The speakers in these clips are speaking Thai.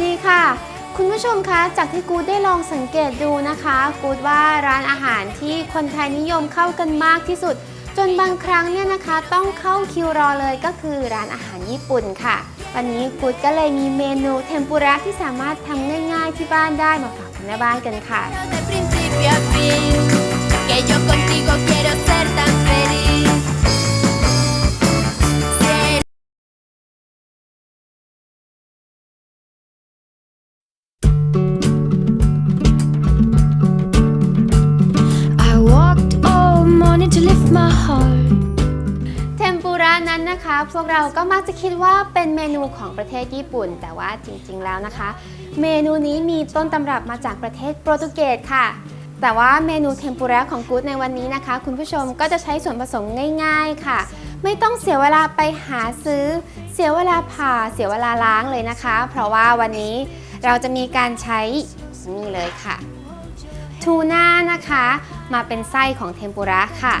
ดีคุณผู้ชมคะจากที่กูดได้ลองสังเกตดูนะคะ กูดว่าร้านอาหารที่คนไทยนิยมเข้ากันมากที่สุด จนบางครั้งเนี่ยนะคะ ต้องเข้าคิวรอเลยก็คือร้านอาหารญี่ปุ่นค่ะ วันนี้กูดก็เลยมีเมนูเทมปุระที่สามารถทำง่าย ๆ ที่บ้านได้มาฝากคุณแม่บ้านกันค่ะ ทมปุระนั้นนะคะ พวกเราก็มักจะคิดว่าเป็นเมนูของประเทศญี่ปุ่น แต่ว่าจริงๆแล้วนะคะ เมนูนี้มีต้นตำรับมาจากประเทศโปรตุเกสค่ะ แต่ว่าเมนูเทมปุระของกู๊ดในวันนี้นะคะ คุณผู้ชมก็จะใช้ส่วนผสมง่าย ๆค่ะ ไม่ต้องเสียเวลาไปหาซื้อ เสียเวลาผ่าเสียเวลาล้างเลยนะคะ เพราะว่าวันนี้เราจะมีการใช้นี่เลยค่ะทูน่านะคะ มาเป็นไส้ของเทมปุระค่ะ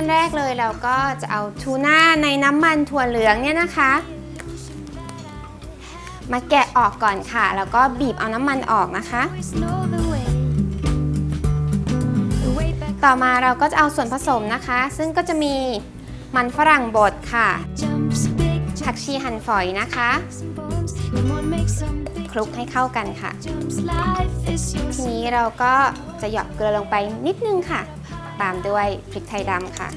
ขั้นแรกเลยเราก็จะเอาทูน่าในน้ำมันถั่วเหลืองเนี่ยนะคะ มาแกะออกก่อนค่ะ แล้วก็บีบเอาน้ำมันออกนะคะ ต่อมาเราก็จะเอาส่วนผสมนะคะ ซึ่งก็จะมีมันฝรั่งบดค่ะผักชีหั่นฝอยนะคะคลุกให้เข้ากันค่ะ ทีนี้เราก็จะหยอกเกลือลงไปนิดนึงค่ะ ตามด้วยพริกไทยดำค่ะ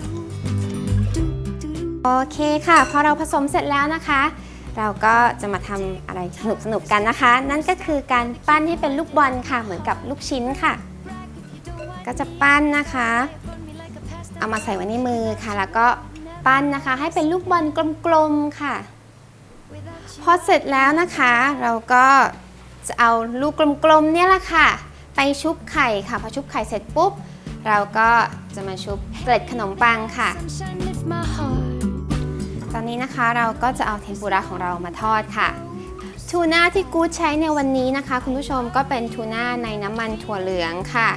โอเคค่ะ พอเราผสมเสร็จแล้วนะคะ เราก็จะมาทำอะไรสนุกสนุกกันนะคะ นั่นก็คือการปั้นให้เป็นลูกบอลค่ะ เหมือนกับลูกชิ้นค่ะ ก็จะปั้นนะคะ เอามาใส่ไว้ในมือค่ะ แล้วก็ปั้นนะคะ ให้เป็นลูกบอลกลมๆค่ะพอเสร็จแล้วนะคะ เราก็จะเอาลูกกลมๆเนี่ยแหละค่ะ ไปชุบไข่ค่ะ พอชุบไข่เสร็จปุ๊บ เราก็จะมาชุบเกล็ดขนมปังค่ะ ตอนนี้นะคะเราก็จะเอาเทมปุระของเรามาทอดค่ะทูน่าที่กู๊ดใช้ในวันนี้นะคะ คุณผู้ชมก็เป็นทูน่าในน้ำมันถั่วเหลืองค่ะ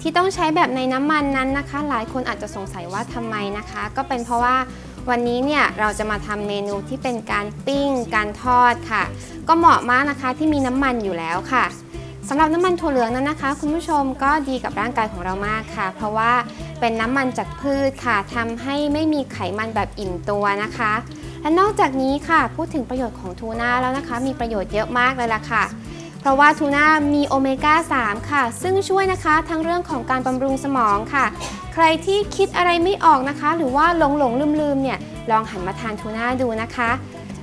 ที่ต้องใช้แบบในน้ำมันนั้นนะคะ หลายคนอาจจะสงสัยว่าทำไมนะคะ ก็เป็นเพราะว่าวันนี้เนี่ยเราจะมาทำเมนูที่เป็นการปิ้ง การทอดค่ะ ก็เหมาะมากนะคะที่มีน้ำมันอยู่แล้วค่ะ สำหรับน้ำมันถั่วเหลืองนั้นนะคะ คุณผู้ชมก็ดีกับร่างกายของเรามากค่ะ เพราะว่าเป็นน้ำมันจากพืชค่ะทำให้ไม่มีไขมันแบบอิ่มตัวนะคะ และนอกจากนี้ค่ะพูดถึงประโยชน์ของทูน่าแล้วนะคะ มีประโยชน์เยอะมากเลยล่ะค่ะ เพราะว่าทูน่ามีโอเมก้า 3 ค่ะ ซึ่งช่วยนะคะทั้งเรื่องของการบำรุงสมองค่ะ ใครที่คิดอะไรไม่ออกนะคะ หรือว่าหลงหลงลืมลืมเนี่ยลองหันมาทานทูน่าดูนะคะ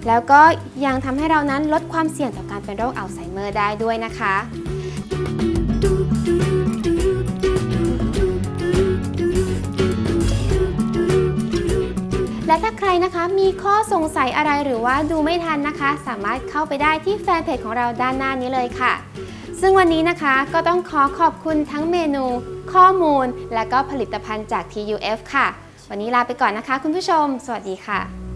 แล้วก็ยังทำให้เรานั้นลดความเสี่ยงต่อการเป็นโรคอัลไซเมอร์ได้ด้วยนะคะ และถ้าใครนะคะมีข้อสงสัยอะไรหรือว่าดูไม่ทันนะคะ สามารถเข้าไปได้ที่แฟนเพจของเราด้านหน้านี้เลยค่ะ ซึ่งวันนี้นะคะก็ต้องขอขอบคุณทั้งเมนู ข้อมูล และก็ผลิตภัณฑ์จาก TUF ค่ะ วันนี้ลาไปก่อนนะคะคุณผู้ชม สวัสดีค่ะ